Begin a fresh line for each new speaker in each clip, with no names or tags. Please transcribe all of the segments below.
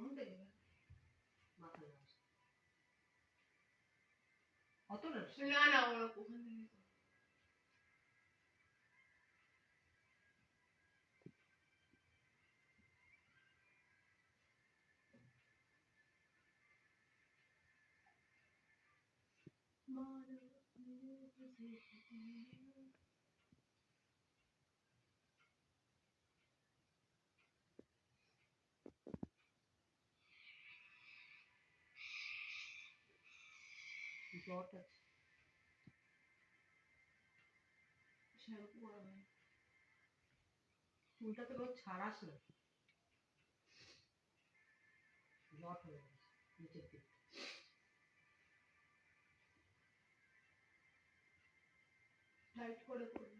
ঘুমোতে গেলে
মাথা না অত না
না না ওরা ওখান থেকে তো।
জট
শ্যাম্পু করা হয়
চুলটা তো রোজ ছাড়াস হয়ে গেছে, নিচের দিকে।
টাইট করে করবে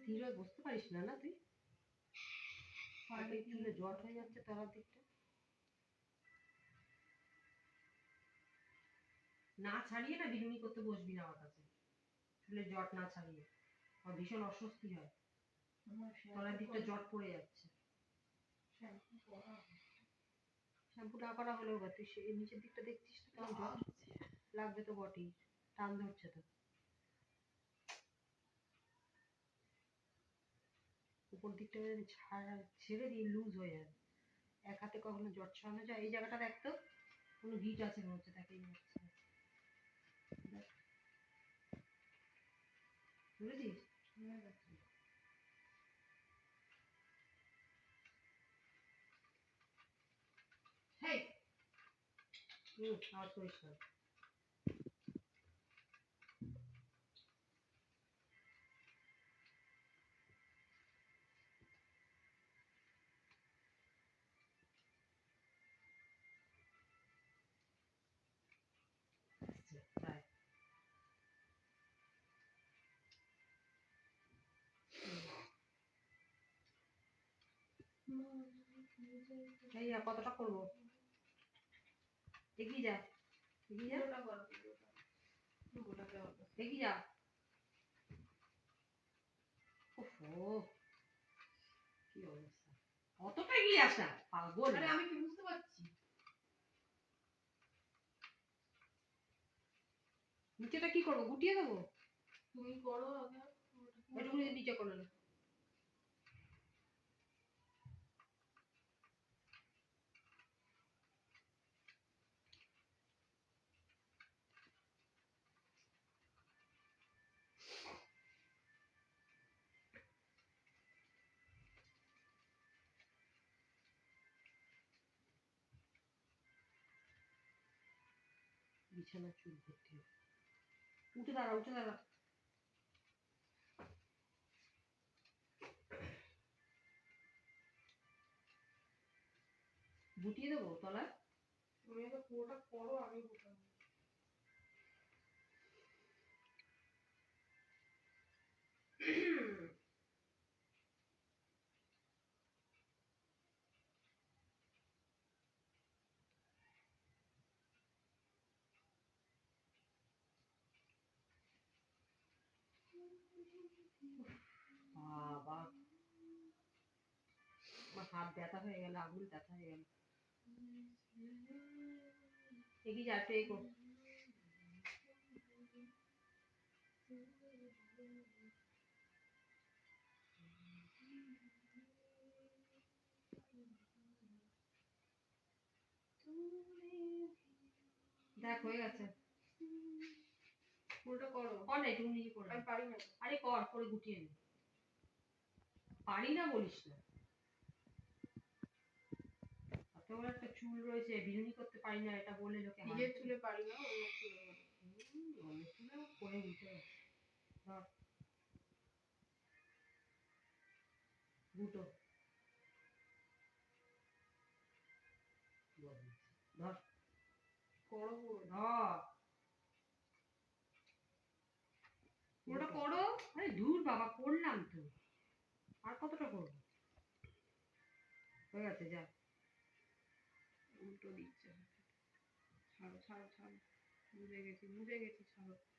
স্থির হয়ে বসতে পারিস না না তুই? চুলে জট হয়ে যাচ্ছে তলার দিকটা। না ছাড়িয়ে না বিনুনি করতে বসবি না আমার কাছে। চুলে জট না ছাড়িয়ে। আমার ভীষণ অস্বস্তি হয়। তলার দিকটা জট পড়ে যাচ্ছে।
শ্যাম্পু করা
না করা হলেও বা তুই সে- নিচের দিকটা দেখছিস তো কেমন জট? লাগবে তো বটেই। টান ধরছে তো। উপর দিকটা যদি ছাড়া দিয়ে লুজ হয়ে যাবে। এক হাতে কখনো জট ছড়ানো যায়, এই জায়গাটা দেখতো কোনো হিট আছে মনে হচ্ছে তাকেই যাচ্ছে দেখ। বুঝেছিস? হেই! আওয়াজ করিস না। এই কতটা করব? এগিয়ে যা এগিয়ে যা।
পুরোটা করো পুরোটা পুরোটাকে হবে।
এগিয়ে যা। ওহো কি অবস্থা? অতটা এগিয়ে আসা পাগল
আরে আমি কি বুঝতে পারছি?
নিচেটা কি করব? গুটিয়ে দেবো?
তুমি করো আগে
নিচে করে না বিছানা চুল ভর্তি। উঠে দাঁড়া উঠে দাঁড়া গুটিয়ে দেবো তলায়?
তুমি এটা পুরোটা করো, আমি গোটাবো।
বাবা আমার হাত ব্যথা হয়ে গেল আঙুল ব্যথা হয়ে গেল এগিয়ে যা একটু এগো দেখ হয়ে গেছে
পুরোটা করো।
কর না এটুকু নিজে করে
আমি পারি না।
আরে কর করে গুটিয়ে নে। পারি না বলিস না। এত বড় একটা চুল রয়েছে বিনুনি করতে পারি না এটা বলে লোকে
নিজের চুলে পারি না অন্য চুলে পারি।
চুলে করে উঠে ধর। দুটো ধর।
করো
ধর।
পুরোটা করো।
আরে দূর বাবা, করলাম তো। আর কতটা করব? হয়ে গেছে, যা।
উল্টো দিচ্ছে। ছাড়ো ছাড়ো ছাড়ো। বুঝে গেছি বুঝে গেছি, ছাড়ো।